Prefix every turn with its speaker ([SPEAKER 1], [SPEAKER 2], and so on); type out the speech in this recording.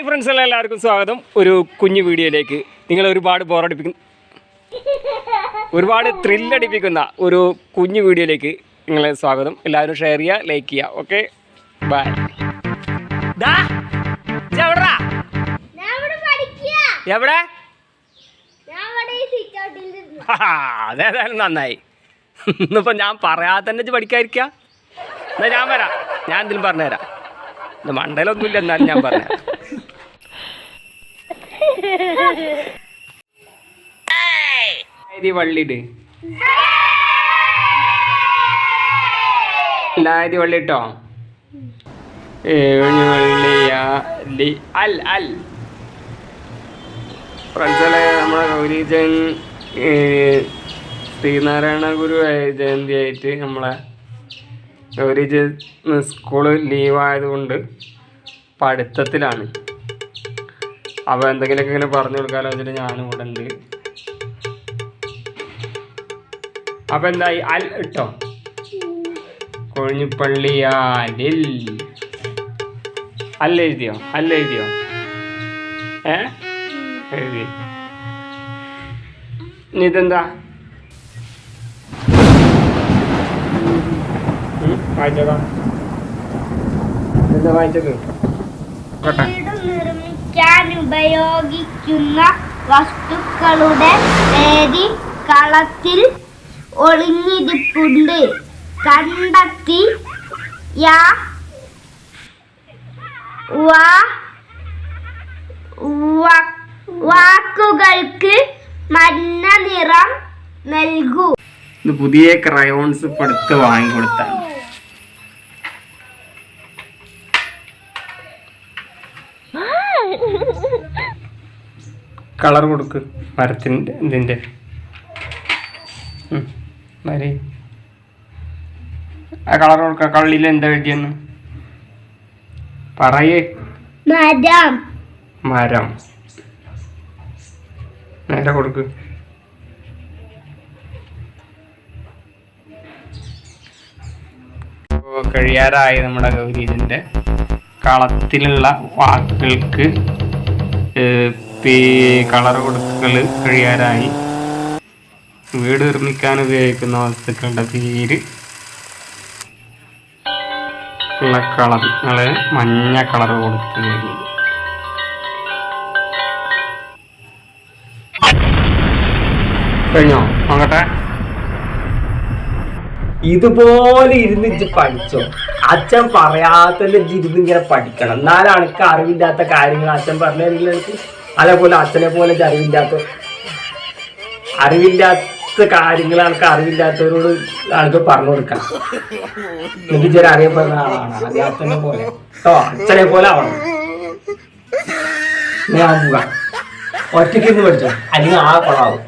[SPEAKER 1] Hi friends എല്ലാവർക്കും സ്വാഗതം. ഒരു കുഞ്ഞു വീഡിയോയിലേക്ക് നിങ്ങൾ ഒരുപാട് ബോറടിപ്പിക്കുന്ന ഒരുപാട് ത്രില്ലടിപ്പിക്കുന്ന ഒരു കുഞ്ഞു വീഡിയോയിലേക്ക് നിങ്ങളെ സ്വാഗതം. എല്ലാവരും ഷെയർ ചെയ്യുക ലൈക്ക് ചെയ്യുക. ഓക്കെ ബൈ എവിടെ? അതേതായാലും നന്നായി. ഇന്നിപ്പോൾ ഞാൻ പറയാതെ തന്നെ പഠിക്കാതിരിക്കുക എന്നാ ഞാൻ വരാം. ഞാൻ എന്തെങ്കിലും പറഞ്ഞുതരാം. എന്റെ മണ്ടയിലൊന്നുമില്ല എന്നാലും ഞാൻ പറഞ്ഞുതരാം. വള്ളിട്ടോ ലാരി വള്ളിട്ടോ ഏഴ് വള്ളിയാ ലി അൽ അൽ. ഫ്രണ്ട്സുകളെ നമ്മുടെ ഗൗരീജൻ ശ്രീനാരായണ ഗുരു ജയന്തി ആയിട്ട് നമ്മളെ ഗൗരീജൻ സ്കൂൾ ലീവായതുകൊണ്ട് പഠിത്തത്തിലാണ്. അപ്പോൾ എന്തെങ്കിലുമൊക്കെ ഇങ്ങനെ പറഞ്ഞു കൊടുക്കാമല്ലോ വെച്ചിട്ട് ഞാനും ഇവിടെ ഉണ്ട്. അപ്പോൾ എന്തായി? അൽ ഇട്ടോ? കൊഴിഞ്ഞിപ്പള്ളിയാലിൽ അല്ല എഴുതിയോ? അല്ല എഴുതിയോ? ഏ? എഴുതി. ഇതെന്താ? വായിച്ചതാ എന്താ വായിച്ചത്? കേട്ടെ.
[SPEAKER 2] ഉപയോഗിക്കുന്ന വസ്തുക്കളുടെ വേദി കളത്തിൽ ഒളിഞ്ഞിരിപ്പുണ്ട്. കണ്ടെത്തി വാക്കുകൾക്ക് മഞ്ഞ നിറം നൽകൂ.
[SPEAKER 1] പുതിയ ക്രയോൺസ് പടുത്ത് വാങ്ങിക്കൊടുത്താണ് കളർ കൊടുക്ക് മരത്തിന്റെ ഇതിന്റെ. മരി. ആ കളർ കൊടുക്ക കള്ളിയിൽ എന്താ എഴുതിയെന്ന്? പറയേ.
[SPEAKER 2] മരം.
[SPEAKER 1] മരം. നേരെ കൊടുക്ക്. കഴിയാറായി നമ്മുടെ ഗൗരീജന്റെ കളത്തിലുള്ള വാക്കുകൾക്ക് കളർ കൊടുക്കൽ കഴിയാനായി വീട് നിർമ്മിക്കാൻ ഉപയോഗിക്കുന്ന വസ്തുക്കളുടെ പേര് ഉള്ള കളങ്ങൾ മഞ്ഞ കളർ കഴിഞ്ഞു. കഴിഞ്ഞോ? നോക്കട്ടെ. ഇതുപോലെ ഇരുന്ന് ഇജ്ജ് പഠിച്ചോ. അച്ഛൻ പറയാത്തതിന്റെ ഇരുന്ന് ഇങ്ങനെ പഠിക്കണം. എന്നാലാണ് എനിക്ക് അറിവില്ലാത്ത കാര്യങ്ങൾ അച്ഛൻ പറഞ്ഞു എനിക്ക്? അതേപോലെ അച്ഛനെ പോലെ അറിവില്ലാത്ത അറിവില്ലാത്ത കാര്യങ്ങൾ ആൾക്ക് അറിവില്ലാത്തവരോട് ആൾക്ക് പറഞ്ഞു കൊടുക്കണം. എനിക്ക് ചില അറിയപ്പെടുന്ന ആളാണ്. ആദ്യം അച്ഛനെ പോലെ. കേട്ടോ അച്ഛനെ പോലെ ആവണം. ഞാൻ ഒറ്റയ്ക്ക് ഇന്ന് പഠിച്ചോ. അല്ലെങ്കിൽ ആ കുളമാവും